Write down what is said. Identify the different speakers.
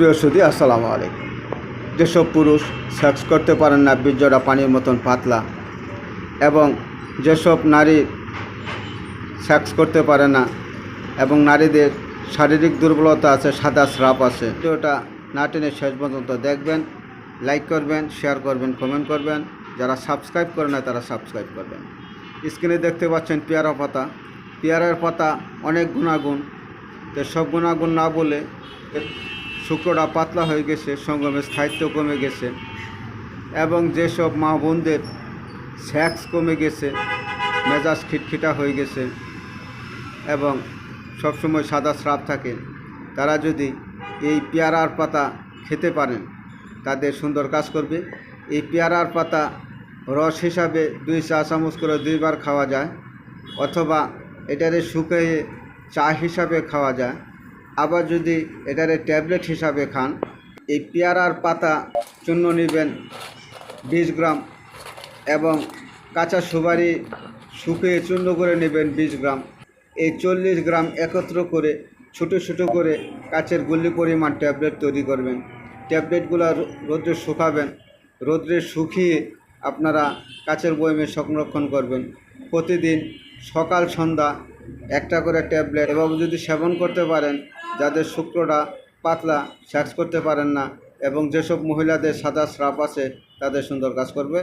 Speaker 1: সুপ্রিয় সুদী আসসালামু আলাইকুম। যেসব পুরুষ সেক্স করতে পারেন না, বীর্যটা পানির মতন পাতলা, এবং যেসব নারী সেক্স করতে পারে না, এবং নারীদের শারীরিক দুর্বলতা আছে, সাদা স্রাপ আছে, ভিডিওটা না টেনে শেষ পর্যন্ত দেখবেন লাইক করবেন শেয়ার করবেন কমেন্ট করবেন। যারা সাবস্ক্রাইব করে না তারা সাবস্ক্রাইব করবেন। স্ক্রিনে দেখতে পাচ্ছেন পেয়ারা পাতা। পেয়ারার পাতা অনেক গুণাগুণ। তো সব গুণাগুণ না বলে শুক্রটা পাতলা হয়ে গেছে, সঙ্গমের স্থায়িত্ব কমে গেছে এবং যেসব মা বোনদের স্যাক্স কমে গেছে, মেজাজ খিটখিটা হয়ে গেছে এবং সবসময় সাদা স্রাব থাকে, তারা যদি এই পেয়ারার পাতা খেতে পারেন, তাদের সুন্দর কাজ করবে। এই পেয়ারার পাতা রস হিসাবে দুই চা চামচ করে দুইবার খাওয়া যায়, অথবা এটারে শুকিয়ে চা হিসাবে খাওয়া যায়। আবার যদি এটারে ট্যাবলেট হিসাবে খান, এই পেয়ারার পাতা চূর্ণ নেবেন বিশ গ্রাম এবং কাঁচা সুপারি শুকিয়ে চূর্ণ করে নেবেন বিশ গ্রাম। এই চল্লিশ গ্রাম একত্র করে, ছোটো ছোটো করে কাচের গুল্লি পরিমাণ ট্যাবলেট তৈরি করবেন। ট্যাবলেটগুলো রোদ্রে শুকাবেন। রোদ্রে শুকিয়ে আপনারা কাচের বয়মে সংরক্ষণ করবেন। প্রতিদিন সকাল, সন্ধ্যা একটা করে ট্যাবলেট এবং যদি সেবন করতে পারেন, যাদের শুক্রটা পাতলা, সেক্স করতে পারেন না এবং যেসব মহিলাদের সাদা স্রাপ আছে, তাদের সুন্দর কাজ করবে।